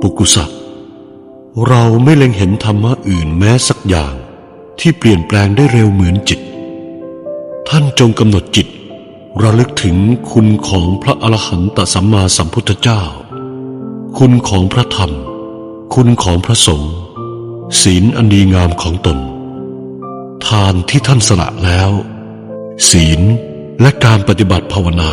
ปุกุสะเราไม่เล็งเห็นธรรมะอื่นแม้สักอย่างที่เปลี่ยนแปลงได้เร็วเหมือนจิต ท่านจงกำหนดจิต ระลึกถึงคุณของพระอรหันตสัมมาสัมพุทธเจ้า คุณของพระธรรม คุณของพระสงฆ์ศีลอันดีงามของตน ทานที่ท่านสละแล้ว ศีลและการปฏิบัติภาวนา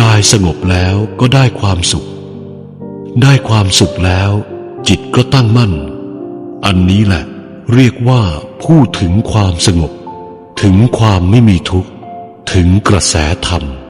กายสงบแล้วก็ได้ความสุข ได้ความสุขแล้ว จิตก็ตั้งมั่น อันนี้แหละ เรียกว่าผู้ถึงความสงบ ถึงความไม่มีทุกข์ ถึงกระแสธรรม